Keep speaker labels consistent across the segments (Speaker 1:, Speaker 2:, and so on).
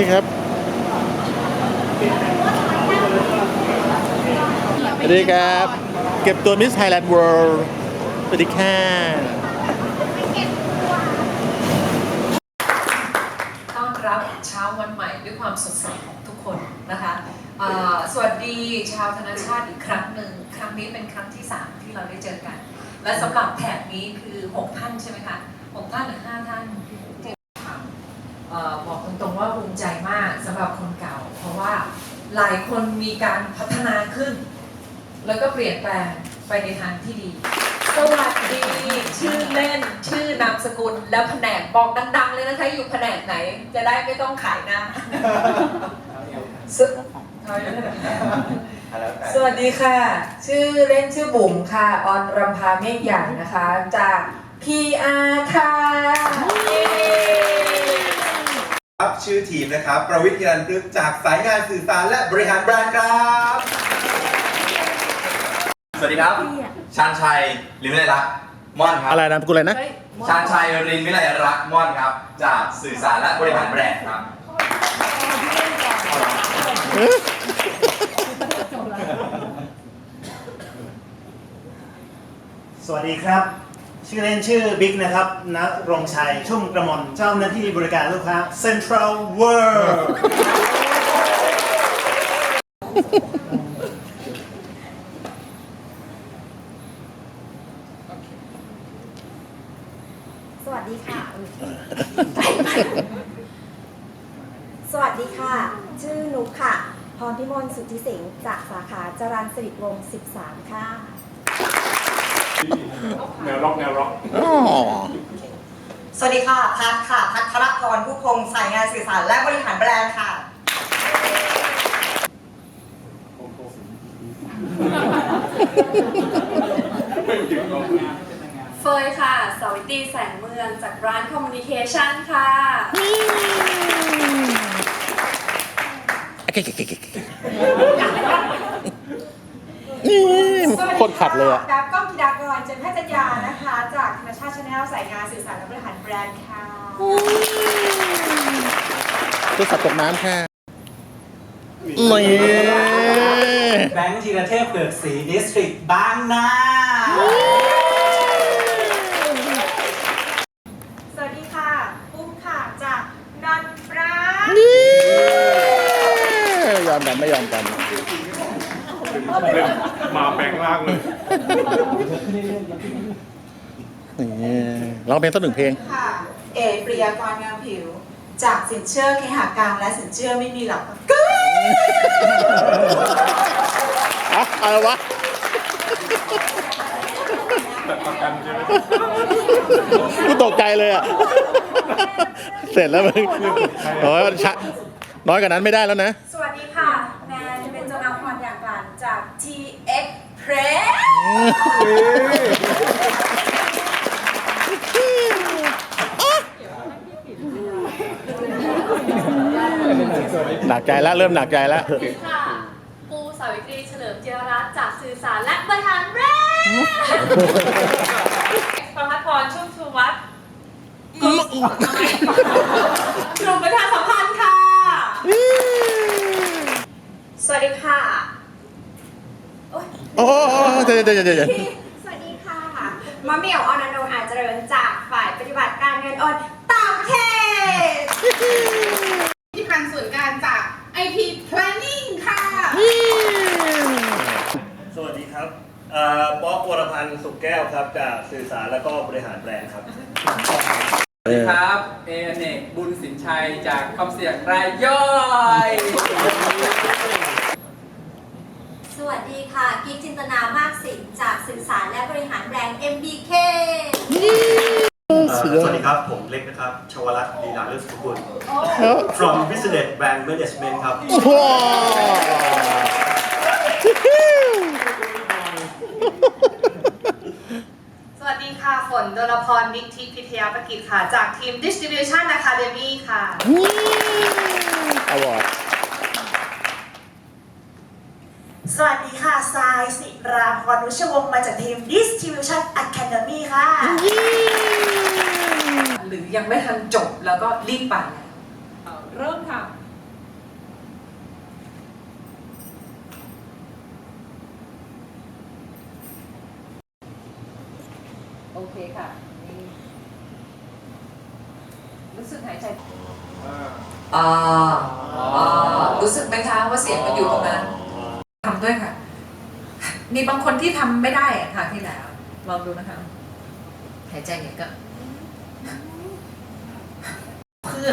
Speaker 1: นี่ครับสวัสดีครับ เก็บตัวมิสไทยแลนด์เวิลด์สวัสดีค่ะ
Speaker 2: ต้อนรับเช้าวันใหม่ด้วยความสดใสของทุกคนนะคะเอ่อสวัสดีชาวธนชาติอีกครั้งหนึ่ง ครั้งนี้เป็นครั้งที่ 3 ที่เราได้เจอกัน และสำหรับแผนนี้คือ 6 ท่านใช่ไหมคะ 6 ท่านหรือ 5 ท่าน บอกตรงๆว่าภูมิใจมากสำหรับคนเก่า เพราะว่าหลายคนมีการพัฒนาขึ้น แล้วก็เปลี่ยนแปลงไปในทางที่ดี สวัสดี ชื่อเล่น ชื่อนามสกุล และแผนกบอกดังๆเลยนะคะ อยู่แผนกไหน จะได้ไม่ต้องขายหน้าสวสวัสดีค่ะ ชื่อเล่นชื่อบุ๋มค่ะ ออนรำพาเมฆใหญ่นะคะ จาก PR ค่ะเย้
Speaker 3: ครับ ชื่อทีมนะครับ ประวิทย์ฮิรันพฤกษ์จากสายงานสื่อสารและบริหารแบรนด์ครับ
Speaker 4: สวัสดีครับ ชาญชัยริมวิไลรักษ์ม่อนครับ
Speaker 1: อะไรนามสกุลอะไรนะ
Speaker 2: เฮ้ย
Speaker 4: ชาญชัยริมวิไลรักษ์ม่อนครับ จากสื่อสารและบริหารแบรนด์ครับ
Speaker 5: สวัสดีครับ ชื่อเล่นชื่อบิ๊กนะครับนักรงชัยชุ่มกระหมอนเจ้าหน้าที่บริการลูกค้า Central World
Speaker 6: สวัสดีค่ะ สวัสดีค่ะ ชื่อนุกค่ะ พรพิมลสุทธิสิงห์จากสาขาจรัญสิริวงศ์ 13 ค่ะ
Speaker 5: แนวร็อกแนวร็อก
Speaker 1: อ๋อ
Speaker 7: สวัสดีค่ะ พัทค่ะ พัทรพรผู้พงศ์สายงานสื่อสารและบริหารแบรนด์ค่ะ
Speaker 8: เฟยค่ะสาวิตรีแสงเมืองจากร้านคอมมูนิเคชันค่ะ
Speaker 1: นี่ โคตรขัดเลยอะ
Speaker 6: ดับก้องธิดากรเจนแพทย์จัญญานะคะ จากธนชาติชาแนลสายงานสื่อสารและบริหารแบรนด์ค่ะ
Speaker 1: ตัวสัตว์ตกน้ำค่ะนี่
Speaker 5: แบงค์ธีรเทพเกิดศรีดิสตริกบางนา
Speaker 6: สวัสดีค่ะ ปุ้มค่ะจากนอนปรา
Speaker 1: นี่ยอมกันไม่ยอมกัน
Speaker 5: มาแปลงร่างเลย
Speaker 1: นี่ร้องเพลงสักหนึ่งเพลง
Speaker 7: ค่ะ เอปริยากรงามผิว จากสินเชื่อเคหากรรมและสินเชื่อไม่มีหรอกก็
Speaker 1: อะอะไรวะกูตกใจเลยอะ เสร็จแล้วมึงโอ้ยชะน้อยกว่านั้นไม่ได้แล้วนะ
Speaker 6: สวัสดีค่ะ แนนเป็นจนาพรอย่างกลั่น จาก TX Press
Speaker 1: หนักใจแล้วเริ่มหนักใจแล้ว
Speaker 8: ค่ะปูสาวิตรีเฉลิมเจรรัตน์จากสื่อสารและบริหารแบรนด์ประพัฒพรชุ่มชูวัฒน์กลุ่มประชาสัมพันธ์ค่ะ
Speaker 6: สวัสดีค่ะ
Speaker 1: โอ้โหเดี๋ยวเดี๋ยวเดี๋ยวเดี๋ยว
Speaker 6: สวัสดีค่ะมะเหมี่ยวอนันโดอาจเจริญจากฝ่ายปฏิบัติการเงินโอนต่างประเทศ
Speaker 9: ที่พันศูนย์การจาก IP Planning ค่ะ
Speaker 5: สวัสดีครับเอ่อป๊อกวรพันธ์สุขแก้วครับ จากสื่อสารและก็บริหารแบรนด์ครับ
Speaker 10: สวัสดีครับ เอเนกบุญสินชัยจากคอมเสียงรายย่อย
Speaker 6: สวัสดีค่ะกิ๊กจินตนามากสินจากสื่อสารและบริหารแบรนด์ MBK
Speaker 1: สุดยอ
Speaker 11: สวั
Speaker 1: ด
Speaker 11: สดีครับ ผมเล็กนะครับ ชวรัตน์ลีลาเลิศสกุล
Speaker 1: แล้ว
Speaker 11: from Business Brand Management ครับ
Speaker 1: ว้าว
Speaker 9: สวัสดีค่ะ ฝนดลพรนิติพิทยาประกิจค่ะ จากทีม Distribution Academy ค่ะ
Speaker 1: อวอร์ด
Speaker 7: รามวนุชวงศ์มาจากทีม Distribution Academy ค่ะ
Speaker 2: หรือยังไม่ทันจบแล้วก็รีบไปเริ่มค่ะ โอเคค่ะรู้สึกหายใจอ่ารู้สึกไหมคะว่าเสียงมันอยู่ตรงนั้นทำด้วยค่ะ มีบางคนที่ทำไม่ได้อะค่ะที่แล้วลองดูนะคะหายใจอย่างนี้ก็ เพื่อ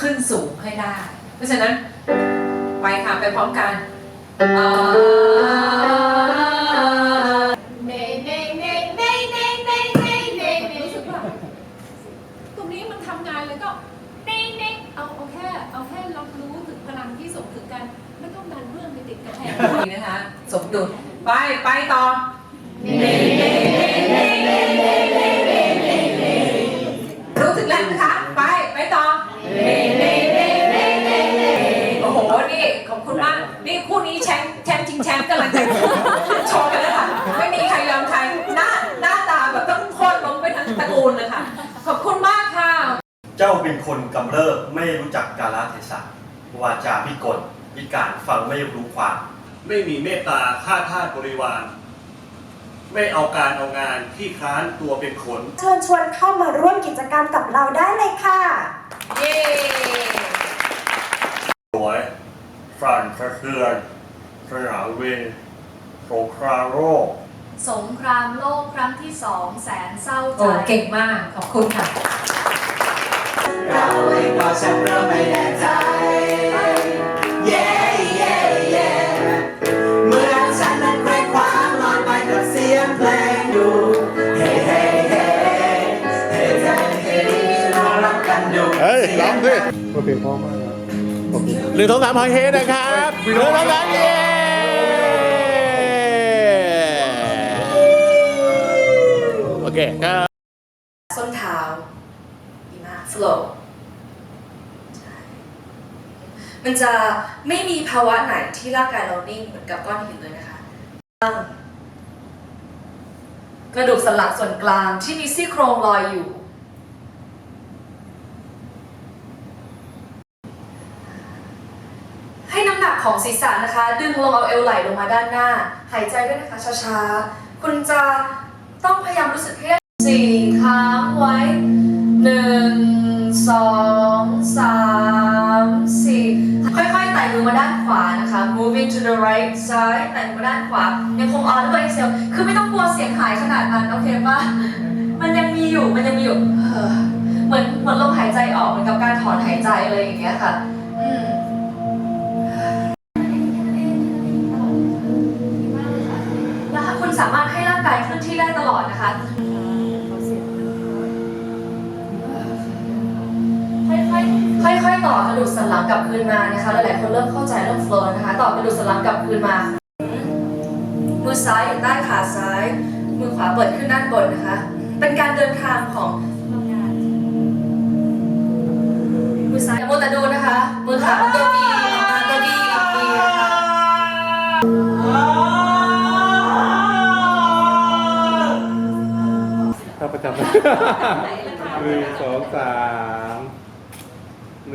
Speaker 2: ขึ้นสูงให้ได้ เพราะฉะนั้นไปค่ะไปพร้อมกัน
Speaker 8: เอ่อ
Speaker 2: รู้สึกว่าตรงนี้มันทำงานแล้ก็เน่เน่เอาเอาแค่เอาแค่รับรู้ถึงพลังที่ส่ถึงกันไม่ต้องดันเรื่องไปติดกระแทกนะคะ สมดุล ไปไปต่อรู้ถึงแล้วนะคะไปไปต่อโอ้โหนี่ขอบคุณมากนี่คู่นี้แชมป์แชมป์จริงแชมป์กำลังจะโชว์กันแล้วค่ะไม่มีใครยอมใครหน้าหน้าตาแบบต้องโค่นล้มไปทั้งตระกูลเลยค่ะขอบคุณมากค่ะ
Speaker 11: เจ้าเป็นคนกำเริบไม่รู้จักกาลเทศะวาจาพิกลพิการฟังไม่รู้ความ ไม่มีเมตตาฆ่าทาสบริวาร ไม่เอาการเอางานที่ค้านตัวเป็นขน
Speaker 7: เชิญชวนเข้ามาร่วมกิจกรรมกับเราได้เลยค่ะ
Speaker 2: เย้
Speaker 11: สวยฝันสะเทือนสนามวินสงครามโรค
Speaker 8: สงครามโลกครั้งที่สองแสนเศร้าใจ
Speaker 2: โอ้เก่งมาก ขอบคุณค่ะ
Speaker 3: เราเองก็ชักเริ่มไม่แน่ใจ สิ
Speaker 1: โอเคพร้อมมากหนึ่งสองสามหอยเฮนะครับหนึ่งสองสามเย้โอเคครับ
Speaker 12: ส้นเท้าดีมาก flow ใช่มันจะไม่มีภาวะไหนที่ร่างกายเรานิ่งเหมือนกับก้อนหินเลยนะคะกระดูกสันหลังส่วนกลางที่มีซี่โครงลอยอยู่ ให้น้ำหนัก ของศีรษะนะคะ ดึงลงเอาเอวไหล่ลงมาด้านหน้า หายใจด้วยนะคะช้าๆ คุณจะต้องพยายามรู้สึกให้ได้สี่ค้างไว้หนึ่งสองสามสี่ค่อยๆไต่มือมาด้านขวานะคะ moving to the right side ไต่มือมาด้านขวา ยังคง on ด้วย exhale คือไม่ต้องกลัวเสียงหายขนาดนั้น โอเคปะมันยังมีอยู่มันยังมีอยู่เหมือนเหมือนลมหายใจออกเหมือนกับการถอนหายใจอะไรอย่างเงี้ยค่ะ ต่อกระดูกสันหลังกลับคืนมานะคะหลายๆคนเริ่มเข้าใจเริ่มโฟล์นะคะต่อกระดูกสันหลังกลับคืนมา มือซ้ายอยู่ใต้ขาซ้าย มือขวาเปิดขึ้นด้านบนนะคะ เป็นการเดินทางของมือซ้ายอย่ามัวแต่ดูนะคะ มือขวาตัวบีตัวบีบีค่ะ
Speaker 13: ถ้าประจำหนึ่งสองสาม
Speaker 1: โ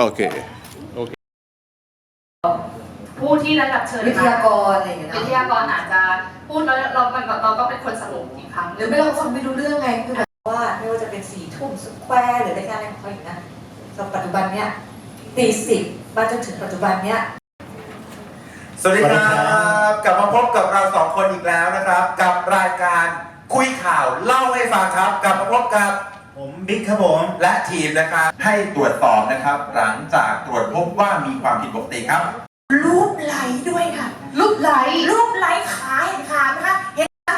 Speaker 1: อเค
Speaker 9: ผู้ที่ระดับเชิญ
Speaker 12: วิทยากรอะไรอย่างเงี้ย
Speaker 9: วิ
Speaker 12: เนาะ
Speaker 9: ทยากรอาจจะพูดแล้วเรามันเราก็เป็นคนสรุปอีกครั้ง
Speaker 12: หรือไม่เราฟังไม่รู้เรื่องไงคือแบบว่าไม่ว่าจะเป็นสีทุ่มสแควร์หรือรายการอะไรของเขาอีกนะสำหรับปัจจุบันเนี้ยตีสิบมาจนถึงปัจจุบันเนี้ย
Speaker 3: สวัสดีครับกลับมาพบกับเราสองคนอีกแล้วนะครับ กับรายการ คุยข่าวเล่าให้ฟังครับกลับมาพบกับ
Speaker 5: ผมบิ๊กครับผม
Speaker 3: และทีมนะครับให้ตรวจสอบนะครับ หลังจากตรวจพบว่ามีความผิดปกติครับ
Speaker 7: รูปไหลด้วยค่ะ รูปไหล รูปไหลขาเห็นขาไหมคะเห็นไหม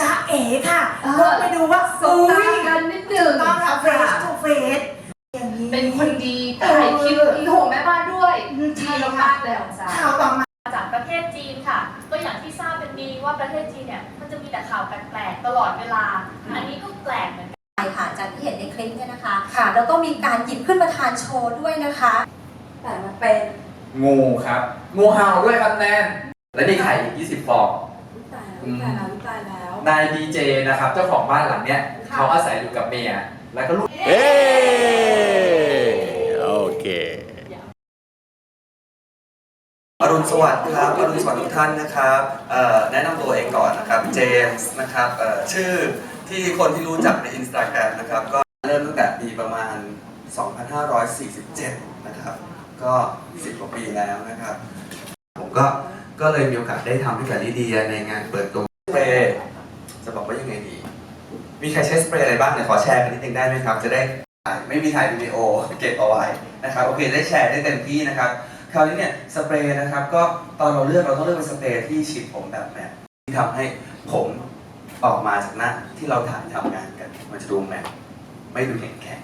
Speaker 7: จะเอ๋ค่ะลองไปดูว่า
Speaker 8: สบตากันนิดหนึ่ง
Speaker 7: ต้องค่ะเฟสทูเฟสอย่างนี้
Speaker 8: เป็นคนดีถ่ายคลิปมีห่วงแม่บ้านด้วยดีมากๆเลยของสา
Speaker 7: ข่าวต่อมา
Speaker 8: จากประเทศจีนค่ะ ก็อย่างที่ทราบเป็นดีว่าประเทศจีนเนี่ยมันจะมีแต่ข่าวแปลกๆตลอดเวลา อันนี้ก็แปลกเหมือนกัน
Speaker 6: ใช่ค่ะจากที่เห็นในคลิปเนี่ยนะคะ
Speaker 12: ค่ะ
Speaker 6: แล้วก็มีการหยิบขึ้นมาทานโชว์ด้วยนะคะ แต่มันเป็น
Speaker 4: งูครับงูเห่าด้วยครับแนนและนี่ไข่อีก20ฟอง
Speaker 6: ตายแล้วตายแล้วตายแล้ว
Speaker 4: นายดีเจนะครับ เจ้าของบ้านหลังเนี้ย
Speaker 6: ค่ะ
Speaker 4: เขาอาศัยอยู่กับเมียแล้วก็ลูก
Speaker 1: เอ้ อ
Speaker 3: รุณสวัสดิ์ครับอรุณสวัสดิ์ทุกท่านนะครับแนะนำตัวเองก่อนนะครับเจมส์นะครับชื่อที่คนที่รู้จักในอินสตาแกรมนะครับก็เริ่มตั้งแต่ปีประมาณ 2547 นะครับ ก็ 10 กว่าปีแล้วนะครับ ผมก็ก็เลยมีโอกาสได้ทำให้กับลิเดียในงานเปิดตัวสเปรย์จะบอกว่ายังไงดี มีใครใช้สเปรย์อะไรบ้างเนี่ยขอแชร์กันนิดนึงได้ไหมครับ จะได้ไม่มีถ่ายวิดีโอเก็บเอาไว้นะครับโอเคได้แชร์ได้เต็มที่นะครับ คราวนี้เนี่ยสเปรย์นะครับก็ตอนเราเลือกเราต้องเลือกเป็นสเปรย์ที่ฉีดผมแบบแมทที่ทำให้ผมออกมาจากหน้าที่เราถ่ายทำงานกัน มันจะดูแมทไม่ดูแข็งแข็ง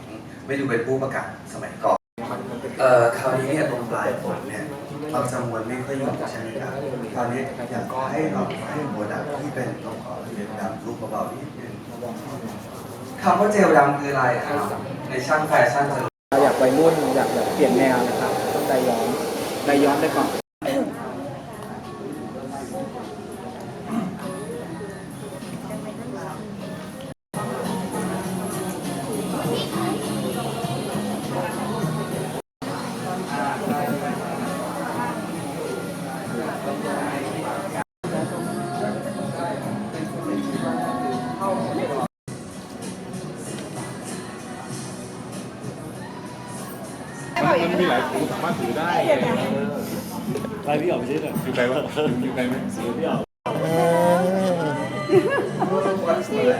Speaker 3: ไม่ดูเป็นผู้ประกาศสมัยก่อนเอ่อคราวนี้เนี่ยตรงปลายผมเนี่ยเราจะมวนไม่ค่อยอยู่ใช่ไหมครับคราวนี้อยากให้เราให้โปรดักที่เป็นตรงขอเรียนดำรูปเบาๆนิดนึงคำว่าเจลดำคืออะไรครับในช่างแฟชั่นจะ
Speaker 10: อยากวัยรุ่นอยากแบบเปลี่ยนแนวนะครับต้องได้ยอม ได้ย้อนได้ก่อน
Speaker 13: พี่ออไปซื้หน่อยอยู่ไกลวะอยู่ไกลไหมซื้อพี่ออก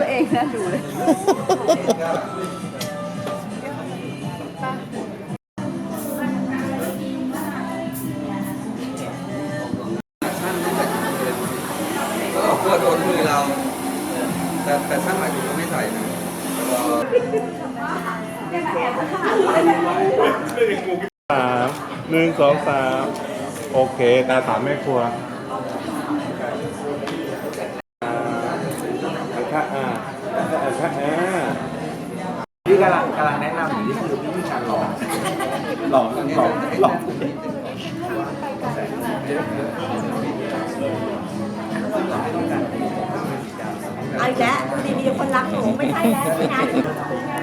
Speaker 6: ตัวเองนะดูเลย
Speaker 3: ก็กลัวโดนมือเรา แต่แต่ช่างหมายถึงไม่ใส่นะ
Speaker 13: สามหนึ่งสองสาม โอเค ตาสามแม่ครัวอ่าเอาค่ะอ่าเอาค่ะอ่า
Speaker 10: ที่กำลังกำลังแนะนำอยู่นี่คือวิธีการหลอกหลอกหลอกหลอก
Speaker 6: เอาอีกแล้วดูดีมีคนรักหนูไม่ใช่แล้วน
Speaker 9: ส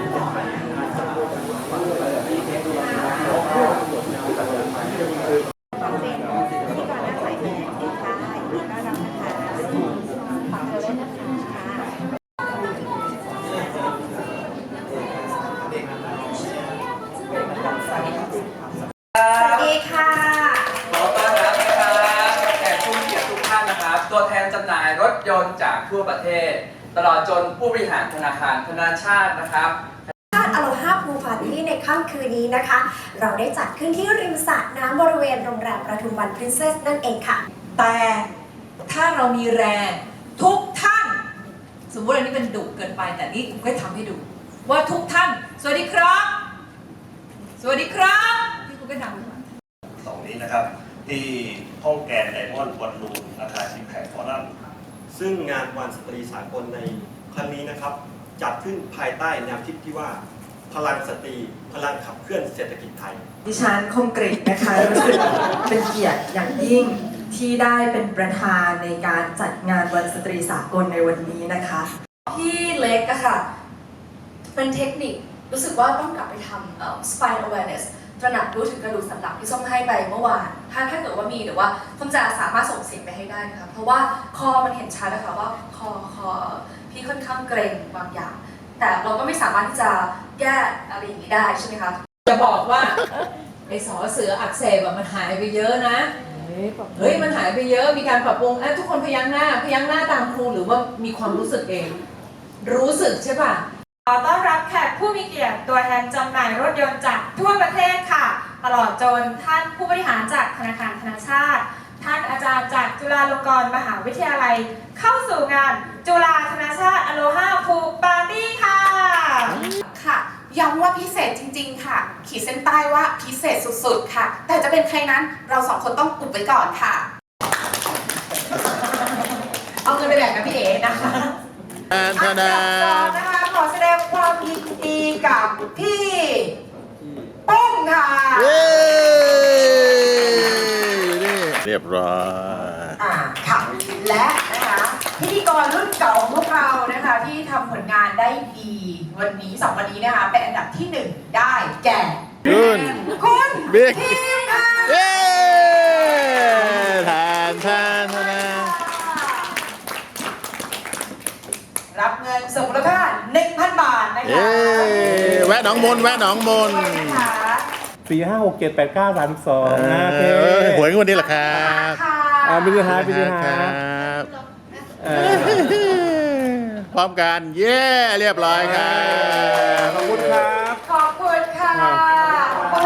Speaker 10: จนผู้บริหารธนาคารธนาชาตินะครับ
Speaker 6: ชาติอโลฮาพูปาร์ตี้ในค่ำคืนนี้นะคะ เราได้จัดขึ้นที่ริมสระน้ำบริเวณโรงแรมประทุมวันพรินเซสนั่นเองค่ะ
Speaker 2: แต่ถ้าเรามีแรงทุกท่าน สมมติอันนี้เป็นดุเกินไปแต่นี่ผมก็ทำให้ดู ว่าทุกท่าน สวัสดีครับ สวัสดีครับพี่คุณก็ทำให้ดู
Speaker 11: สองนี้นะครับ ที่ห้องแกรนด์ไดมอนด์บอลลูนอาคารชิมแพคฟอรัมซึ่งงานวันสตรีสากลใน ครั้งนี้นะครับ จัดขึ้นภายใต้แนวคิดที่ว่า พลังสตรี พลังขับเคลื่อนเศรษฐกิจไทย
Speaker 7: ดิฉันคมกริตนะคะรู้สึกเป็นเกียรติอย่างยิ่งที่ได้เป็นประธานในการจัดงานวันสตรีสากลในวันนี้นะคะ
Speaker 12: พี่เล็กอะค่ะ เป็นเทคนิครู้สึกว่าต้องกลับไปทำเอ่อ spine awareness ตระหนักรู้ถึงกระดูกสันหลังที่ส้มให้ไปเมื่อวาน ถ้าถ้าเกิดว่ามีหรือว่าส้มจะสามารถส่งเสียงไปให้ได้นะคะ เพราะว่าคอมันเห็นชัดนะคะว่าคอคอ พี่ค่อนข้างเกรงบางอย่าง แต่เราก็ไม่สามารถที่จะแก้อะไรอย่างนี้ได้ใช่ไหมคะ
Speaker 2: จะบอกว่าไอ้สอเสืออักเสบอะมันหายไปเยอะนะ เฮ้ยมันหายไปเยอะมีการปรับปรุงเอ้ยทุกคนพยักหน้าพยักหน้าตามครูหรือว่ามีความรู้สึกเอง รู้สึกใช่ป่ะ
Speaker 9: ขอต้อนรับแขกผู้มีเกียรติตัวแทนจำหน่ายรถยนต์จากทั่วประเทศค่ะ ตลอดจนท่านผู้บริหารจากธนาคารธนาชาติ ท่านอาจารย์จากจุฬาลงกรณ์มหาวิทยาลัย เข้าสู่งานจุฬาธนาชาติอโลฮาฟูปาร์ตี้ค่ะ
Speaker 7: ค่ะย้ำว่าพิเศษจริง ๆ ค่ะ ขีดเส้นใต้ว่าพิเศษสุดๆ ค่ะ แต่จะเป็นใครนั้นเราสองคนต้องอุบไว้ก่อนค่ะ
Speaker 2: เอาเงินไปแบ่งกับพี่เอ๋นะคะ
Speaker 1: ทาดา
Speaker 7: นะคะขอแสดงความยินดีกับพี่ป้องค่ะ
Speaker 1: เรียบร้อย
Speaker 7: อ่าค่ะและนะคะพิธีกรรุ่นเก่าของพวกเรานะคะที่ทำผลงานได้ดีวันนี้สองวันนี้นะคะเป็นอันดับที่หนึ่งได้แก่
Speaker 1: คุณ
Speaker 7: คุณ
Speaker 1: บิ๊ก
Speaker 7: ทีมงาน
Speaker 1: เย้ทานทานทานทาน
Speaker 7: รับเงินสมมูลค่า1,000 บาทนะคะ
Speaker 1: เย้แวะหนองมนแวะหนองมน
Speaker 7: ต์ะ
Speaker 13: สี่ห้าหกเจ็ดแปดเก้าสามสองนะโอเค
Speaker 1: เออหวยงวันนี้แหละครับ
Speaker 7: ค่ะ
Speaker 13: อ่าบิลฮาร์บิล
Speaker 1: ค
Speaker 13: ฮา
Speaker 1: รั
Speaker 13: ร์
Speaker 1: บ
Speaker 13: เออ
Speaker 1: พร้อมกัน เย้ เรียบร้อยครับ
Speaker 13: ขอบคุณครับ